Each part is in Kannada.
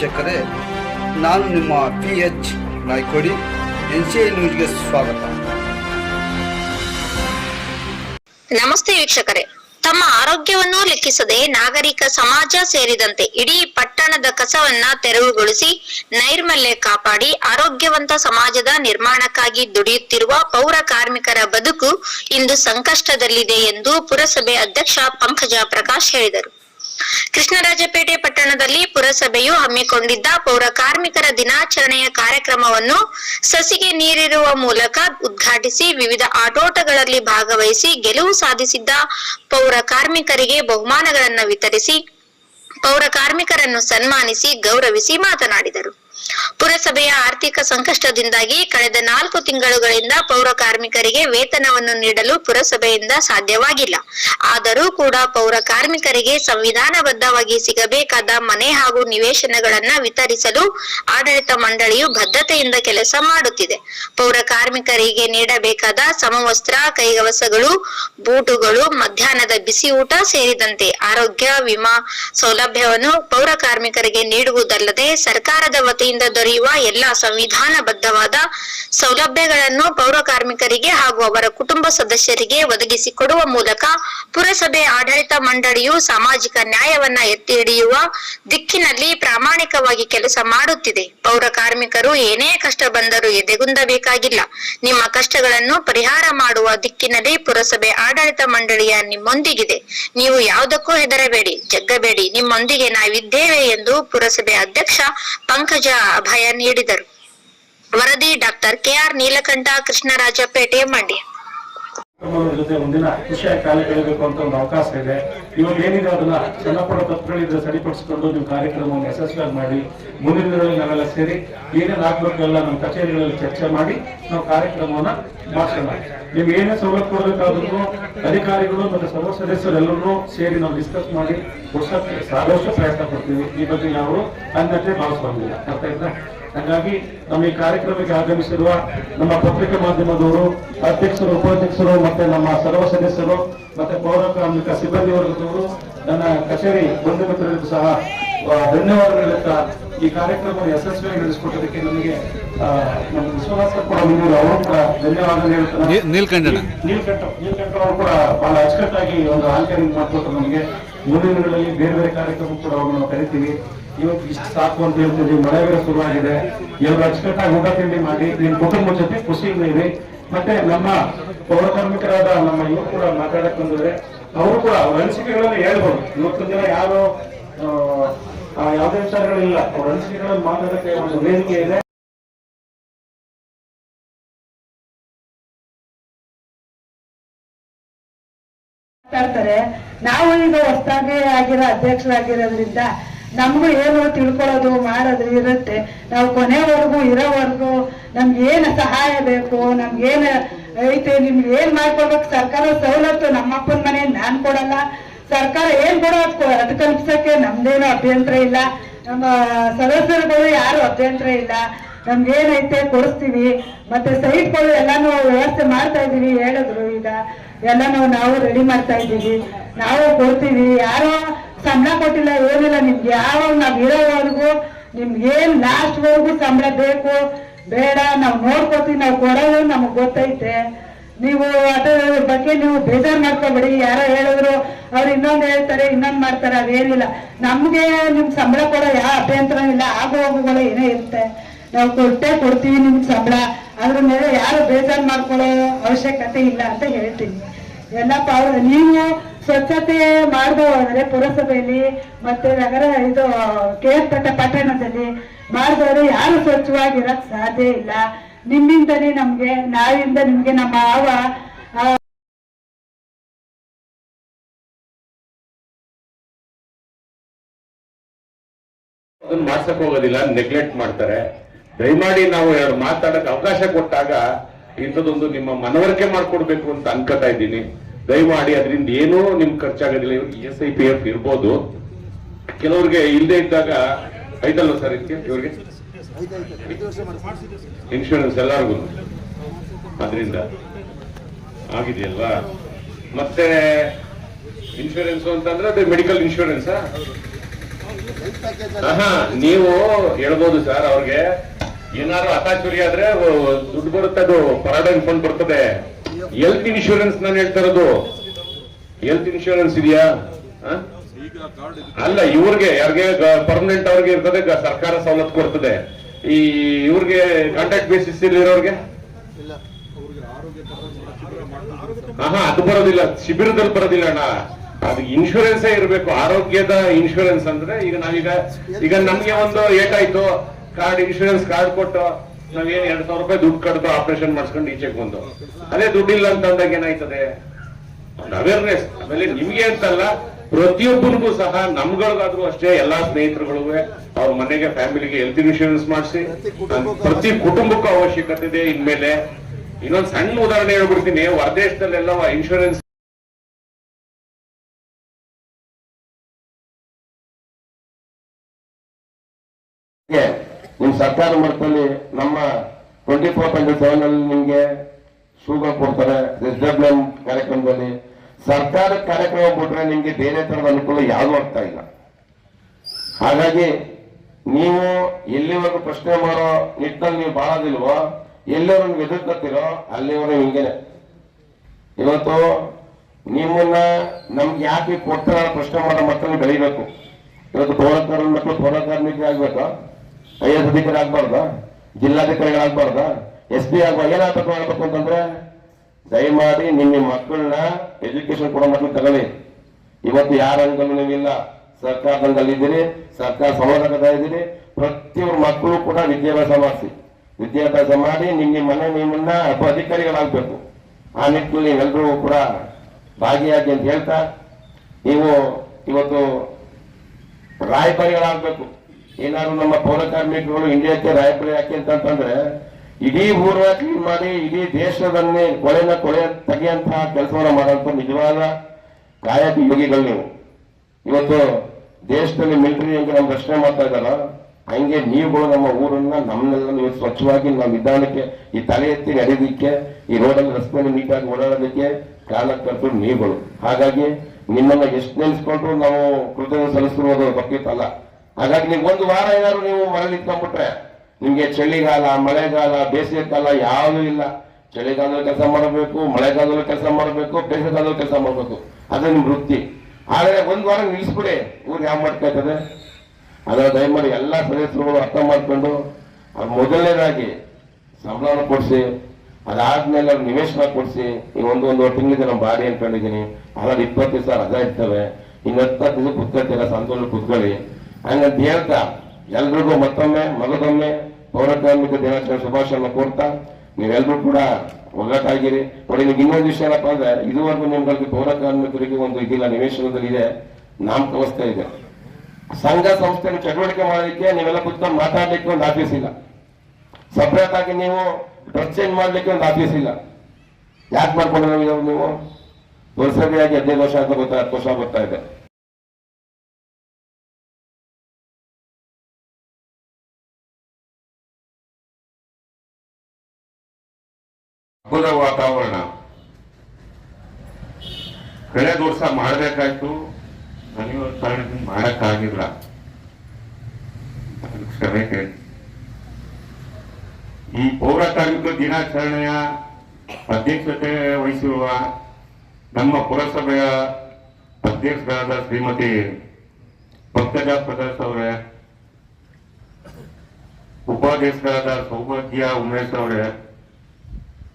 ವೀಕ್ಷಕರೇ, ನಾನು ನಿಮ್ಮ P H Naikodi, N C I ನ್ಯೂಸ್ಗೆ ಸ್ವಾಗತ. ನಮಸ್ತೆ ವೀಕ್ಷಕರೇ. ತಮ್ಮ ಆರೋಗ್ಯವನ್ನು ಲೆಕ್ಕಿಸದೆ ನಾಗರಿಕ ಸಮಾಜ ಸೇರಿದಂತೆ ಇಡೀ ಪಟ್ಟಣದ ಕಸವನ್ನ ತೆರವುಗೊಳಿಸಿ ನೈರ್ಮಲ್ಯ ಕಾಪಾಡಿ ಆರೋಗ್ಯವಂತ ಸಮಾಜದ ನಿರ್ಮಾಣಕ್ಕಾಗಿ ದುಡಿಯುತ್ತಿರುವ ಪೌರ ಕಾರ್ಮಿಕರ ಬದುಕು ಇಂದು ಸಂಕಷ್ಟದಲ್ಲಿದೆ ಎಂದು ಪುರಸಭೆ ಅಧ್ಯಕ್ಷ ಪಂಕಜ ಪ್ರಕಾಶ್ ಹೇಳಿದರು. ಕೃಷ್ಣರಾಜಪೇಟೆ ಪಟ್ಟಣದಲ್ಲಿ ಪುರಸಭೆಯು ಹಮ್ಮಿಕೊಂಡಿದ್ದ ಪೌರ ಕಾರ್ಮಿಕರ ದಿನಾಚರಣೆಯ ಕಾರ್ಯಕ್ರಮವನ್ನು ಸಸಿಗೆ ನೀರಿರುವ ಮೂಲಕ ಉದ್ಘಾಟಿಸಿ ವಿವಿಧ ಆಟೋಟಗಳಲ್ಲಿ ಭಾಗವಹಿಸಿ ಗೆಲುವು ಸಾಧಿಸಿದ್ದ ಪೌರ ಕಾರ್ಮಿಕರಿಗೆ ಬಹುಮಾನಗಳನ್ನು ವಿತರಿಸಿ ಪೌರ ಕಾರ್ಮಿಕರನ್ನು ಸನ್ಮಾನಿಸಿ ಗೌರವಿಸಿ ಮಾತನಾಡಿದರು. ಪುರಸಭೆಯ ಆರ್ಥಿಕ ಸಂಕಷ್ಟದಿಂದಾಗಿ ಕಳೆದ ನಾಲ್ಕು ತಿಂಗಳುಗಳಿಂದ ಪೌರ ಕಾರ್ಮಿಕರಿಗೆ ವೇತನವನ್ನು ನೀಡಲು ಪುರಸಭೆಯಿಂದ ಸಾಧ್ಯವಾಗಿಲ್ಲ. ಆದರೂ ಕೂಡ ಪೌರ ಕಾರ್ಮಿಕರಿಗೆ ಸಂವಿಧಾನಬದ್ಧವಾಗಿ ಸಿಗಬೇಕಾದ ಮನೆ ಹಾಗೂ ನಿವೇಶನಗಳನ್ನ ವಿತರಿಸಲು ಆಡಳಿತ ಮಂಡಳಿಯು ಬದ್ಧತೆಯಿಂದ ಕೆಲಸ ಮಾಡುತ್ತಿದೆ. ಪೌರ ಕಾರ್ಮಿಕರಿಗೆ ನೀಡಬೇಕಾದ ಸಮವಸ್ತ್ರ ಕೈಗವಸಗಳು ಬೂಟುಗಳು, ಮಧ್ಯಾಹ್ನದ ಬಿಸಿ ಸೇರಿದಂತೆ ಆರೋಗ್ಯ, ವಿಮಾ ಸೌಲಭ್ಯವನ್ನು ಪೌರ ಕಾರ್ಮಿಕರಿಗೆ ನೀಡುವುದಲ್ಲದೆ ಸರ್ಕಾರದ ವತಿಯಿಂದ ದೊರೆಯುವ ಎಲ್ಲಾ ಸಂವಿಧಾನಬದ್ಧವಾದ ಸೌಲಭ್ಯಗಳನ್ನು ಪೌರ ಕಾರ್ಮಿಕರಿಗೆ ಹಾಗೂ ಅವರ ಕುಟುಂಬ ಸದಸ್ಯರಿಗೆ ಒದಗಿಸಿಕೊಡುವ ಮೂಲಕ ಪುರಸಭೆ ಆಡಳಿತ ಮಂಡಳಿಯು ಸಾಮಾಜಿಕ ನ್ಯಾಯವನ್ನ ಎತ್ತಿ ಹಿಡಿಯುವ ದಿಕ್ಕಿನಲ್ಲಿ ಪ್ರಾಮಾಣಿಕವಾಗಿ ಕೆಲಸ ಮಾಡುತ್ತಿದೆ. ಪೌರ ಕಾರ್ಮಿಕರು ಏನೇ ಕಷ್ಟ ಬಂದರೂ ಎದೆಗುಂದಬೇಕಾಗಿಲ್ಲ. ನಿಮ್ಮ ಕಷ್ಟಗಳನ್ನು ಪರಿಹಾರ ಮಾಡುವ ದಿಕ್ಕಿನಲ್ಲಿ ಪುರಸಭೆ ಆಡಳಿತ ಮಂಡಳಿಯ ನಿಮ್ಮೊಂದಿಗಿದೆ. ನೀವು ಯಾವುದಕ್ಕೂ ಹೆದರಬೇಡಿ, ಜಗ್ಗಬೇಡಿ. ನಿಮ್ಮೊಂದಿಗೆ ನಾವಿದ್ದೇವೆ ಎಂದು ಪುರಸಭೆ ಅಧ್ಯಕ್ಷ ಪಂಕಜ ಅಭಯ ನೀಡಿದರು. ವರದಿ doctor K R Neelakantha Krishnarajpet Mandya. ಜೊತೆ ಮುಂದಿನ ವಿಷಯ ಕಾಲ ಕೇಳಬೇಕು ಅಂತ ಒಂದು ಅವಕಾಶ ಇದೆ. ಇವಾಗ ಏನಿದೆ ಅದನ್ನ ಸಣ್ಣಪುಟ್ಟ ತಪ್ಪುಗಳಿದ್ರೆ ಸರಿಪಡಿಸಿಕೊಂಡು ನೀವು ಕಾರ್ಯಕ್ರಮವನ್ನು ಯಶಸ್ವಿಯಾಗಿ ಮಾಡಿ, ಮುಂದಿನ ದಿನಗಳಲ್ಲಿ ನಾವೆಲ್ಲ ಸೇರಿ ಏನೇನು ಆಗ್ಬೇಕು ಎಲ್ಲ ನಮ್ಮ ಕಚೇರಿಗಳಲ್ಲಿ ಚರ್ಚೆ ಮಾಡಿ, ನಾವು ಕಾರ್ಯಕ್ರಮವನ್ನ ಮಾಡಿಸೋಣ. ನಿಮ್ಗೆ ಏನೇ ಸವಲತ್ತು ಕೊಡಬೇಕಾದ್ರೂ ಅಧಿಕಾರಿಗಳು ಮತ್ತೆ ಸರ್ವ ಸದಸ್ಯರೆಲ್ಲರೂ ಸೇರಿ ನಾವು ಡಿಸ್ಕಸ್ ಮಾಡಿ ಸಾಕಷ್ಟು ಪ್ರಯತ್ನ ಪಡ್ತೀವಿ. ಈ ಬಗ್ಗೆ ನಾವು ಅನ್ಯತೆ ಭಾವಿಸ್ಬಂದಿಲ್ಲ ಅರ್ಥ ಆಯ್ತಾ? ಹಾಗಾಗಿ ನಮ್ಮ ಈ ಕಾರ್ಯಕ್ರಮಕ್ಕೆ ಆಗಮಿಸಿರುವ ನಮ್ಮ ಪತ್ರಿಕಾ ಮಾಧ್ಯಮದವರು, ಅಧ್ಯಕ್ಷರು, ಉಪಾಧ್ಯಕ್ಷರು ಮತ್ತೆ ನಮ್ಮ ಸರ್ವ ಸದಸ್ಯರು ಮತ್ತೆ ಪೌರ ಕಾರ್ಮಿಕ ಸಿಬ್ಬಂದಿ ವರ್ಗದವರು ನನ್ನ ಕಚೇರಿ ಬಂಧು ಮಿತ್ರರಿಗೂ ಸಹ ಧನ್ಯವಾದಗಳು ಈ ಕಾರ್ಯಕ್ರಮ ಯಶಸ್ವಿಯಾಗಿ ನಡೆಸಿಕೊಟ್ಟದಕ್ಕೆ ನಮಗೆ ನಮ್ಮ ವಿಶ್ವನಾಥ ಕೂಡ ಮುಂದಿನ ಅವರು ಕೂಡ ಧನ್ಯವಾದ ಹೇಳ್ತಾರೆ ನೀಲ್ಕಂಠ ನೀಲ್ಕಂಠ ನೀಲ್ಕಂಠ ಅವರು ಕೂಡ ಬಹಳ ಅಚ್ಚುಕಟ್ಟಾಗಿ ಒಂದು ಆಂಕರಿಂಗ್ ಮಾಡಿಕೊಟ್ರು ನಮಗೆ. ಮುಂದಿನ ದಿನಗಳಲ್ಲಿ ಬೇರೆ ಬೇರೆ ಕಾರ್ಯಕ್ರಮ ಕೂಡ ಅವ್ರನ್ನ ನಾವು ಕರಿತೀವಿ. ಇವತ್ತು ಇಷ್ಟು ಸಾಕು ಅಂತ ಹೇಳ್ತೀವಿ ಮಳೆ ಬೇರೆ ಶುರುವಾಗಿದೆ. ಎಲ್ಲರೂ ಅಚ್ಚುಕಟ್ಟಾಗಿ ಊಟ ತಿಂಡಿ ಮಾಡಿ ನಿಮ್ಮ ಕುಟುಂಬದ ಜೊತೆ ಖುಷಿಯಿಂದ ಇರಿ. ಮತ್ತೆ ನಮ್ಮ ಪೌರ ಕಾರ್ಮಿಕರಾದ ನಮ್ಮ ಇವರು ಕೂಡ ಮಾತಾಡಕ್ ಬಂದಿದ್ರೆ ಅವರು ಕೂಡ ಅವ್ರ ಅನಿಸಿಕೆಗಳನ್ನು ಹೇಳ್ಬೋದು. ಇವತ್ತಿನ ದಿನ ಯಾರು ಯಾವುದೇ ವಿಚಾರಗಳಿಲ್ಲ. ಅವ್ರ ಅನಿಸಿಕೆಗಳನ್ನು ಮಾತಾಡಕ್ಕೆ ಒಂದು ವೇದಿಕೆ ಇದೆ. ಮಾತಾಡ್ತಾರೆ. ನಾವು ಈಗ ಹೊಸದಾಗಿ ಆಗಿರೋ ಅಧ್ಯಕ್ಷರಾಗಿರೋದ್ರಿಂದ ನಮಗೂ ಏನು ತಿಳ್ಕೊಳ್ಳೋದು ಮಾಡೋದು ಇರುತ್ತೆ. ನಾವು ಕೊನೆವರೆಗೂ ಇರೋವರೆಗೂ ನಮ್ಗೆ ಏನು ಸಹಾಯ ಬೇಕು ನಮ್ಗೇನು ಐತೆ, ನಿಮ್ಗೆ ಏನ್ ಮಾಡ್ಕೊಡ್ಬೇಕು ಸರ್ಕಾರ ಸವಲತ್ತು ನಮ್ಮಪ್ಪನ ಮನೆ ನಾನ್ ಕೊಡಲ್ಲ. ಸರ್ಕಾರ ಏನ್ ಕೊಡೋ ಅದ್ ಅದ್ ಕಲ್ಪಿಸಕ್ಕೆ ನಮ್ದೇನು ಅಭ್ಯಂತರ ಇಲ್ಲ. ನಮ್ಮ ಸದಸ್ಯರುಗಳು ಯಾರು ಅಭ್ಯಂತರ ಇಲ್ಲ. ನಮ್ಗೆ ಏನೈತೆ ಕೊಡಿಸ್ತೀವಿ. ಮತ್ತೆ ಸೈಟ್ಗಳು ಎಲ್ಲಾನು ವ್ಯವಸ್ಥೆ ಮಾಡ್ತಾ ಇದೀವಿ ಹೇಳಿದ್ರು ಈಗ. ಎಲ್ಲಾನು ನಾವು ರೆಡಿ ಮಾಡ್ತಾ ಇದ್ದೀವಿ. ನಾವು ಕೊಡ್ತೀವಿ. ಯಾರೋ ಸಂಬಳ ಕೊಟ್ಟಿಲ್ಲ, ಏನಿಲ್ಲ. ನಿಮ್ಗೆ ಯಾವಾಗ ನಾವ್ ಇರೋವರೆಗೂ ನಿಮ್ಗೆ ಏನ್ ಲಾಸ್ಟ್ ಸಂಬಳ ಬೇಕು, ಬೇಡ. ನಾವು ನೋಡ್ಕೋತೀವಿ, ನಾವು ಕೊಡೋದು ನಮಗ್ ಗೊತ್ತೈತೆ. ನೀವು ಅದರ ಬಗ್ಗೆ ನೀವು ಬೇಜಾರ್ ಮಾಡ್ಕೋಬೇಡಿ. ಯಾರೋ ಹೇಳಿದ್ರು, ಅವ್ರು ಇನ್ನೊಂದು ಹೇಳ್ತಾರೆ, ಇನ್ನೊಂದು ಮಾಡ್ತಾರೆ ಅದೇನಿಲ್ಲ ನಮ್ಗೆ ನಿಮ್ಗೆ ಸಂಬಳ ಕೊಡೋ ಯಾವ ಅಭ್ಯಂತರ ಇಲ್ಲ. ಆಗು ಹೋಗುಗಳು ಏನೇ ಇರುತ್ತೆ. ನಾವು ಕೊಟ್ಟೆ ಕೊಡ್ತೀವಿ ನಿಮ್ಗೆ ಸಂಬಳ. ಅದ್ರ ಮೇಲೆ ಯಾರು ಬೇಜಾರ್ ಮಾಡ್ಕೊಳ್ಳೋ ಅವಶ್ಯಕತೆ ಇಲ್ಲ ಅಂತ ಹೇಳ್ತೀನಿ. ಎಲ್ಲ ಪಾವ ನೀವು ಸ್ವಚ್ಛತೆ ಮಾಡ್ದು ಹೋದ್ರೆ ಪುರಸಭೆಯಲ್ಲಿ ಮತ್ತೆ ನಗರ ಇದು ಕೆ ಎಸ್ ಪೇಟೆ ಪಟ್ಟಣದಲ್ಲಿ ಮಾಡಿದವರು ಯಾರು ಸ್ವಚ್ಛವಾಗಿರಕ್ ಸಾಧ್ಯ ಇಲ್ಲ. ನಿಮ್ಮಿಂದನೇ ನಮ್ಗೆ ನಾಳೆಯಿಂದ ನಿಮ್ಗೆ ನಮ್ಮ ಮಾವ ಆ, ಅದನ್ನ ಮಾಡ್ಸಕ್ ಹೋಗೋದಿಲ್ಲ ನೆಗ್ಲೆಕ್ಟ್ ಮಾಡ್ತಾರೆ. ದಯಮಾಡಿ ನಾವು ಎರಡು ಮಾತಾಡಕ್ ಅವಕಾಶ ಕೊಟ್ಟಾಗ ಇಂಥದ್ದೊಂದು ನಿಮ್ಮ ಮನವರಿಕೆ ಮಾಡ್ಕೊಡ್ಬೇಕು ಅಂತ ಅನ್ಕೋತಾ ಇದ್ದೀನಿ. ದಯಮಾಡಿ ಅದರಿಂದ ಏನೂ ನಿಮ್ ಖರ್ಚಾಗೋದಿಲ್ಲ. ಎಸ್ ಐ ಪಿ ಎಫ್ ಇರ್ಬೋದು. ಕೆಲವ್ರಿಗೆ ಇಲ್ಲದೆ ಇದ್ದಾಗ ಐತಲ್ವ ಸರ್ ಇದಕ್ಕೆ? ಇವ್ರಿಗೆ? ಇನ್ಶೂರೆನ್ಸ್ ಎಲ್ಲರಿಗೂ ಅದರಿಂದ ಆಗಿದೆಯಲ್ವಾ? ಮತ್ತೆ ಇನ್ಶೂರೆನ್ಸ್ ಅಂತಂದ್ರೆ ಅದು ಮೆಡಿಕಲ್ ಇನ್ಶೂರೆನ್ಸ್ ನೀವು ಹೇಳ್ಬೋದು ಸರ್ ಅವ್ರಿಗೆ, ಏನಾದ್ರು ಅಟಾಚುರಿ ಆದ್ರೆ ದುಡ್ಡು ಬರುತ್ತೆ ಅದು ಪರಾಡನ್ ಫಂಡ್ ಬರ್ತದೆ. ಹೆಲ್ತ್ ಇನ್ಶೂರೆನ್ಸ್ ನಾನು ಹೇಳ್ತಾ ಇರೋದು. ಹೆಲ್ತ್ ಇನ್ಶೂರೆನ್ಸ್ ಇದೆಯಾ? ಅಲ್ಲ, ಇವ್ರಿಗೆ, ಯಾರಿಗೆ ಪರ್ಮನೆಂಟ್ ಅವ್ರಿಗೆ ಇರ್ತದೆ ಸರ್ಕಾರ ಸವಲತ್ತು ಕೊಡ್ತದೆ. ಈ ಇವ್ರಿಗೆ ಕಾಂಟ್ರಾಕ್ಟ್ ಬೇಸಿಸ್ ಇರೋರ್ಗೆ ಹಾ ಅದು ಬರೋದಿಲ್ಲ ಶಿಬಿರದಲ್ಲಿ ಬರೋದಿಲ್ಲ ಅಣ್ಣ. ಅದು ಇನ್ಶೂರೆನ್ಸೇ ಇರಬೇಕು ಆರೋಗ್ಯದ ಇನ್ಶೂರೆನ್ಸ್ ಅಂದ್ರೆ ಈಗ ನಾವೀಗ ಈಗ ನಮ್ಗೆ ಒಂದು ಏಟಾಯ್ತು ಕಾರ್ಡ್ ಇನ್ಶೂರೆನ್ಸ್ ಕಾರ್ಡ್ ಕೊಟ್ಟು ನಾವೇನ್ ಎರಡ್ ಸಾವಿರ ರೂಪಾಯಿ ದುಡ್ಡು ಕಡ್ದು ಆಪರೇಷನ್ ಮಾಡಿಸ್ಕೊಂಡು ಈಚೆಗೆ ಬಂದು. ಅದೇ ದುಡ್ಡಿಲ್ಲ ಅಂತ ಅಂದಾಗ ಏನಾಯ್ತದೆ ಅವೇರ್ನೆಸ್ ಆಮೇಲೆ ನಿಮ್ಗೆ ಅಂತಲ್ಲ ಪ್ರತಿಯೊಬ್ಬರಿಗೂ ಸಹ ನಮ್ಗಳಿಗಾದ್ರೂ ಅಷ್ಟೇ ಎಲ್ಲಾ ಸ್ನೇಹಿತರುಗಳು ಅವ್ರ ಮನೆಗೆ ಫ್ಯಾಮಿಲಿಗೆ ಹೆಲ್ತ್ ಇನ್ಶೂರೆನ್ಸ್ ಮಾಡಿಸಿ. ಪ್ರತಿ ಕುಟುಂಬಕ್ಕೂ ಅವಶ್ಯಕತೆ ಇದೆ ಇನ್ಮೇಲೆ. ಇನ್ನೊಂದು ಸಣ್ಣ ಉದಾಹರಣೆ ಹೇಳ್ಬಿಡ್ತೀನಿ. ಹೊರದೇಶದಲ್ಲೆಲ್ಲ ಇನ್ಶೂರೆನ್ಸ್ಗೆ ನಿಮ್ ಸರ್ಕಾರ ಮಟ್ಟದಲ್ಲಿ ನಮ್ಮ ಟ್ವೆಂಟಿ ಫೋರ್ ಟ್ವೆಂಟಿ ಸೆವೆನ್ ಅಲ್ಲಿ ನಿಮ್ಗೆ ಶೂಗ ಕೊಡ್ತಾರೆ. ಕಾರ್ಯಕ್ರಮದಲ್ಲಿ ಸರ್ಕಾರ ಕಾರ್ಯಕ್ರಮ ಬಿಟ್ರೆ ನಿಮಗೆ ಬೇರೆ ತರದ ಅನುಕೂಲ ಯಾವ್ದು ಆಗ್ತಾ ಇಲ್ಲ. ಹಾಗಾಗಿ ನೀವು ಎಲ್ಲಿವರೆಗೂ ಪ್ರಶ್ನೆ ಮಾಡೋ ನಿಟ್ಟಿನಲ್ಲಿ ನೀವು ಬಾಳೋದಿಲ್ವೋ ಎಲ್ಲಿವರೆಗೂ ಎದುರ್ಕೊತೀರೋ ಅಲ್ಲಿವರೆಗೂ ಹಿಂಗೇನೆ ಇವತ್ತು ನಿಮ್ಮನ್ನ ನಮ್ಗೆ ಯಾಕೆ ಕೊಡ್ತಾರ ಪ್ರಶ್ನೆ ಮಾಡೋ ಮಕ್ಕಳನ್ನ ಬೆಳಿಬೇಕು. ಇವತ್ತು ಪೌರಕಾರ ಮಕ್ಕಳು ಪೌರ ಆಗ್ಬೇಕು? ಐ ಎಸ್ ಅಧಿಕಾರಿ ಆಗ್ಬಾರ್ದಾ? ಜಿಲ್ಲಾಧಿಕಾರಿಗಳಾಗ್ಬಾರ್ದಾ? ಎಸ್ ಪಿ ಆಗ್ಬಾರ್ದು? ಏನಾಗಬೇಕು ಮಾಡ್ಬೇಕು ಅಂತಂದ್ರೆ ದಯಮಾಡಿ ನಿಮ್ಮ ಮಕ್ಕಳನ್ನ ಎಜುಕೇಶನ್ ಕೊಡೋ ಮಕ್ಕಳು ತಗೊಳ್ಳಿ. ಇವತ್ತು ಯಾರ ಅಂಗಲ್ಲೂ ನೀವಿಲ್ಲ ಸರ್ಕಾರದಲ್ಲಿ ಇದ್ದೀರಿ, ಸರ್ಕಾರ ಸಮಾಧಾನದ ಇದ್ದೀರಿ ಪ್ರತಿಯೊಬ್ಬರು ಮಕ್ಕಳು ಕೂಡ ವಿದ್ಯಾಭ್ಯಾಸ ಮಾಡಿಸಿ. ವಿದ್ಯಾಭ್ಯಾಸ ಮಾಡಿ ನಿಮ್ಮ ಮನೆ ನಿಮ್ಮನ್ನ ಅಧಿಕಾರಿಗಳಾಗಬೇಕು. ಆ ನಿಟ್ಟಿನಲ್ಲಿ ನೀವೆಲ್ಲರೂ ಕೂಡ ಭಾಗಿಯಾಗಿ ಅಂತ ಹೇಳ್ತಾ, ನೀವು ಇವತ್ತು ರಾಯಭಾರಿಗಳಾಗಬೇಕು. ಏನಾದ್ರು ನಮ್ಮ ಪೌರ ಕಾರ್ಮಿಕರುಗಳು ಇಂಡಿಯಾಕ್ಕೆ ರಾಯಭಾರಿ ಯಾಕೆ ಅಂತಂದ್ರೆ ಇಡೀ ಊರ ಕ್ಲೀನ್ ಮಾಡಿ ಇಡೀ ದೇಶದನ್ನೇ ಕೊಳೆನ ಕೊಳೆ ತೆಗೆಯಂತಹ ಕೆಲಸವನ್ನು ಮಾಡುವಂತ ನಿಜವಾದ ಕಾಯಕ ಯೋಗಿಗಳು ನೀವು. ಇವತ್ತು ದೇಶದಲ್ಲಿ ಮಿಲಿಟರಿ ಹೆಂಗೆ ನಮ್ಗೆ ರಕ್ಷಣೆ ಮಾಡ್ತಾ ಇದ್ದಾರ ಹಂಗೆ ನೀವುಗಳು ನಮ್ಮ ಊರನ್ನ ನಮ್ಮನ್ನೆಲ್ಲ ನೀವು ಸ್ವಚ್ಛವಾಗಿ ನಮ್ಮ ವಿಧಾನಕ್ಕೆ ಈ ತಲೆ ಎತ್ತಿ ನಡೆಯೋದಿಕ್ಕೆ ಈ ರೋಡಲ್ಲಿ ರಸ್ತೆಯಲ್ಲಿ ನೀಟಾಗಿ ಓಡಾಡೋದಕ್ಕೆ ಕಾರಣಕರ್ತರು ನೀವುಗಳು. ಹಾಗಾಗಿ ನಿಮ್ಮನ್ನ ಎಷ್ಟು ನೆನೆಸ್ಕೊಂಡ್ರು ನಾವು ಕೃತಜ್ಞತೆ ಸಲ್ಲಿಸಿರುವುದು ಬಕ್ಕಿತ್ತಲ್ಲ ಹಾಗಾಗಿ ನೀವು ಒಂದು ವಾರ ಏನಾದ್ರು ನೀವು ಮರಳಿ ಇಟ್ಕೊಂಡ್ಬಿಟ್ರೆ ನಿಮ್ಗೆ ಚಳಿಗಾಲ, ಮಳೆಗಾಲ ಬೇಸಿಗೆ ಕಾಲ ಯಾವುದೂ ಇಲ್ಲ. ಚಳಿಗಾಲದಲ್ಲಿ ಕೆಲಸ ಮಾಡಬೇಕು, ಮಳೆಗಾಲದಲ್ಲಿ ಕೆಲಸ ಮಾಡಬೇಕು ಬೇಸಿಗೆ ಕಾಲದಲ್ಲಿ ಕೆಲಸ ಮಾಡಬೇಕು. ಅದೇ ನಿಮ್ಮ ವೃತ್ತಿ. ಆದರೆ ಒಂದು ವಾರ ನಿಲ್ಲಿಸ್ಬಿಡಿ ಊರು ಯಾವ ಮಾಡ್ಕೊಳ್ತದೆ ಅದರ ದಯಮಾಡಿ ಎಲ್ಲ ಸದಸ್ಯರುಗಳು ಅರ್ಥ ಮಾಡಿಕೊಂಡು ಅದು ಮೊದಲನೇದಾಗಿ ಸಂಬಳವನ್ನು ಕೊಡಿಸಿ, ಅದಾದ್ಮೇಲೆ ಅವ್ರು ನಿವೇಶನ ಕೊಡಿಸಿ, ಈಗ ಒಂದು ಒಂದು ತಿಂಗಳಿಗೆ ನಮ್ಮ ಬಾಡಿ ಅನ್ಕೊಂಡಿದ್ದೀನಿ. ಅದ್ರಲ್ಲಿ ಇಪ್ಪತ್ತು ದಿವಸ ರಜಾ ಇರ್ತವೆ. ಇನ್ನು ಹತ್ತು ದಿವಸ ಕುತ್ಕೊಳ್ತೀರ? ಸಂತೋಷ ಕುತ್ಕೊಳ್ಳಿ. ಹಂಗಂತ ಹೇಳ್ತಾ, ಎಲ್ರಿಗೂ ಮತ್ತೊಮ್ಮೆ, ಮಗದೊಮ್ಮೆ ಪೌರ ಕಾರ್ಮಿಕ ದಿನಾಚರಣೆ ಶುಭಾಶಯವನ್ನು ಕೋರ್ತಾ ನೀವೆಲ್ಲರೂ ಕೂಡ ಒಗ್ಗಟ್ಟಾಗಿರಿ ನೋಡಿ, ನಿಮ್ಗೆ ಇನ್ನೊಂದು ವಿಷಯ ಏನಪ್ಪ ಅಂದ್ರೆ, ಇದುವರೆಗೂ ನಿಮ್ಗಳಿಗೆ ಪೌರ ಕಾರ್ಮಿಕರಿಗೆ ಒಂದು ಇದಿಲ್ಲ, ನಿವೇಶನದಲ್ಲಿ ಇದೆ ವ್ಯವಸ್ಥೆ ಇದೆ. ಸಂಘ ಸಂಸ್ಥೆ ಚಟುವಟಿಕೆ ಮಾಡಲಿಕ್ಕೆ ನೀವೆಲ್ಲ ಕುತ್ಕೊಂಡು ಮಾತಾಡ್ಲಿಕ್ಕೆ ಒಂದು ಆಫೀಸ್ ಇಲ್ಲ. ಸಪ್ರೇಟ್ ಆಗಿ ನೀವು ಡ್ರೆಸ್ ಚೇಂಜ್ ಮಾಡ್ಲಿಕ್ಕೆ ಒಂದು ಆಫೀಸ್ ಇಲ್ಲ. ಯಾಕೆ ಮಾಡ್ಕೊಂಡಿರೋ ನೀವು? ಪುರಸಭೆಯಾಗಿ ಹದಿನೈದು ವರ್ಷ ಅಂತ ಗೊತ್ತಾ ಹತ್ತು ವರ್ಷ ಗೊತ್ತಾ ಇದೆ ಹಬ್ಬದ ವಾತಾವರಣ ಕಳೆದ ವರ್ಷ ಮಾಡಬೇಕಾಯ್ತು ನನಗೆ ಅದಕ್ಕೆ ಕ್ಷಮೆ ಈ ಪೌರ ಕಾರ್ಮಿಕ ದಿನಾಚರಣೆಯ ಅಧ್ಯಕ್ಷತೆ ವಹಿಸಿರುವ ನಮ್ಮ ಪುರಸಭೆಯ ಅಧ್ಯಕ್ಷರಾದ ಶ್ರೀಮತಿ ಪಂಕಜ ಪ್ರಕಾಶ್ ಅವರೇ, ಉಪಾಧ್ಯಕ್ಷರಾದ ಸೌಭಾಗ್ಯ ಉಮೇಶ್ ಅವರೇ,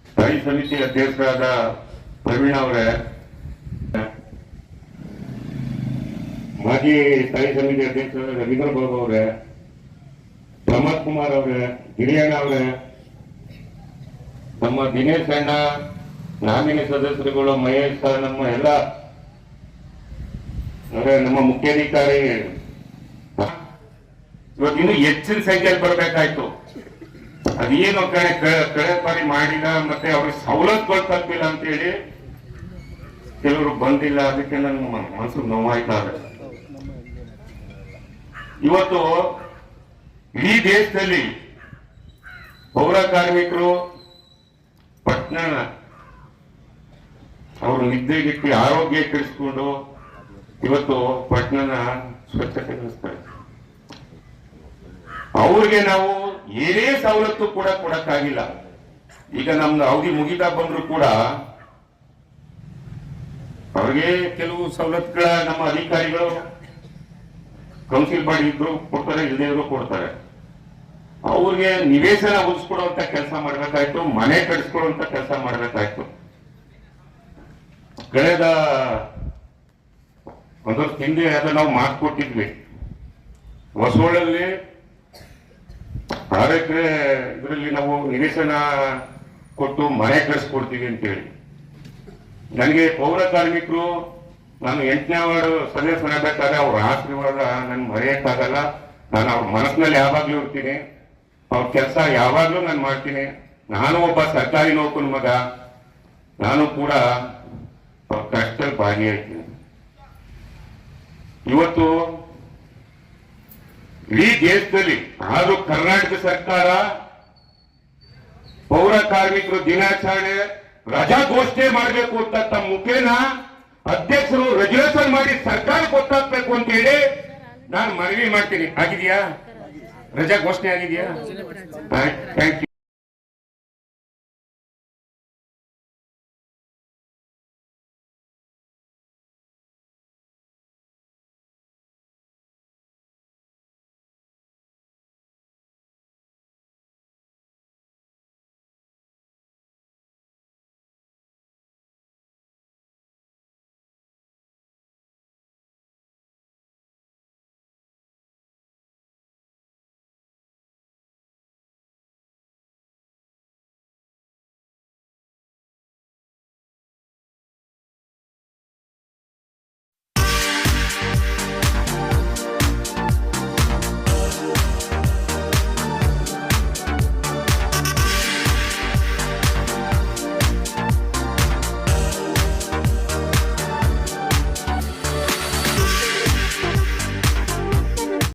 ಸ್ಥಾಯಿ ಸಮಿತಿ ಅಧ್ಯಕ್ಷರಾದ ಪ್ರವೀಣ್ ಅವರೇ ಮಾಜಿ ಸ್ಥಾಯಿ ಸಮಿತಿ ಅಧ್ಯಕ್ಷರಾದ ರವೀಂದ್ರ ಬಾಬು ಅವರೇ, ಪ್ರಮೋದ್ ಕುಮಾರ್ ಅವರೇ ಹಿರಿಯಣ್ಣ ಅವರೇ, ನಮ್ಮ ದಿನೇಶ್ ಅಣ್ಣ, ನಾಮಿನಿ ಸದಸ್ಯರುಗಳು, ಮಹೇಶ್ ಸರ್, ನಮ್ಮ ಎಲ್ಲ ನಮ್ಮ ಮುಖ್ಯಾಧಿಕಾರಿ. ಇವತ್ತು ಇನ್ನು ಹೆಚ್ಚಿನ ಸಂಖ್ಯೆಯಲ್ಲಿ ಬರಬೇಕಾಯ್ತು. ಅದೇನು ಕಡೆ ಕಳೆ ಪಾರಿ ಮಾಡಿಲ್ಲ ಮತ್ತೆ ಅವ್ರಿಗೆ ಸವಲತ್ತುಗಳು ತಪ್ಪಿಲ್ಲ ಅಂತೇಳಿ ಕೆಲವರು ಬಂದಿಲ್ಲ ಅದಕ್ಕೆ ನನ್ನ ಮನಸ್ಸು ನೋವಾಯ್ತಾ ನೋವಾಯ್ತಾರೆ ಇವತ್ತು ಇಡೀ ದೇಶದಲ್ಲಿ ಪೌರ ಕಾರ್ಮಿಕರು ಪಟ್ಟಣ ಅವರು ನಿದ್ದೆಗಿಟ್ಟು ಆರೋಗ್ಯ ಕೆಡಿಸ್ಕೊಂಡು ಇವತ್ತು ಪಟ್ಟಣನ ಸ್ವಚ್ಛತೆಗೊಳಿಸ್ತಾರೆ ಅವ್ರಿಗೆ ನಾವು ಏನೇ ಸವಲತ್ತು ಕೂಡ ಕೊಡಕ್ಕಾಗಿಲ್ಲ. ಈಗ ನಮ್ದು ಅವಧಿ ಮುಗಿತಾ ಬಂದ್ರು ಕೂಡ ಅವ್ರಿಗೆ ಕೆಲವು ಸವಲತ್ತುಗಳ ನಮ್ಮ ಅಧಿಕಾರಿಗಳು ಕೌನ್ಸಿಲ್ ಬಾಡಿ ಇದ್ರು ಕೊಡ್ತಾರೆ ಇಲ್ಲದೇ ಇದ್ರು ಕೊಡ್ತಾರೆ. ಅವ್ರಿಗೆ ನಿವೇಶನ ಉಳಿಸ್ಕೊಡುವಂತ ಕೆಲಸ ಮಾಡ್ಬೇಕಾಯ್ತು, ಮನೆ ಕಟ್ಸ್ಕೊಡುವಂತ ಕೆಲಸ ಮಾಡ್ಬೇಕಾಯ್ತು. ಕಳೆದ ಒಂದು ತಿಂಡಿ ಹಿಂದೆ ನಾವು ಮಾಡ್ಕೊಟ್ಟಿದ್ವಿ. ಹೊಸೋಳಲ್ಲಿ ಎಕರೆ ಇದರಲ್ಲಿ ನಾವು ನಿವೇಶನ ಕೊಟ್ಟು ಮನೆ ಕಟ್ಸ್ಕೊಡ್ತೀವಿ ಅಂತೇಳಿ. ನನಗೆ ಪೌರ ಕಾರ್ಮಿಕರು ನಾನು ಎಂಟನೇ ವಾರ್ಡ್ ಸದಸ್ಯನಾಗಬೇಕಾದ್ರೆ ಅವ್ರ ಆಶೀರ್ವಾದ ನನ್ ಮರೆಯಕ್ಕಾಗಲ್ಲ. ನಾನು ಅವ್ರ ಮನಸ್ಸಿನಲ್ಲಿ ಯಾವಾಗ್ಲೂ ಇರ್ತೀನಿ. ಅವ್ರ ಕೆಲಸ ಯಾವಾಗ್ಲೂ ನಾನು ಮಾಡ್ತೀನಿ. ನಾನು ಒಬ್ಬ ಸರ್ಕಾರಿ ನೌಕರ ಮಗ. ನಾನು ಕೂಡ ಅವ್ರ ಕಷ್ಟದಲ್ಲಿ ಭಾಗಿಯಾಗ್ತೀನಿ. ಇವತ್ತು ಇಡೀ ದೇಶದಲ್ಲಿ, ಆದ್ರೂ ಕರ್ನಾಟಕ ಸರ್ಕಾರ ಪೌರ ಕಾರ್ಮಿಕರು ದಿನಾಚರಣೆ ರಜಾ ಘೋಷಣೆ ಮಾಡಬೇಕು ಅಂತ ತಮ್ಮ ಮುಖೇನ ಅಧ್ಯಕ್ಷರು ರೆಗ್ಯುಲೇಷನ್ ಮಾಡಿ ಸರ್ಕಾರ ಗೊತ್ತಾಗ್ಬೇಕು ಅಂತ ಹೇಳಿ ನಾನು ಮನವಿ ಮಾಡ್ತೀನಿ. ಆಗಿದೆಯಾ? ರಜಾ ಘೋಷಣೆ ಆಗಿದೆಯಾ? Thank you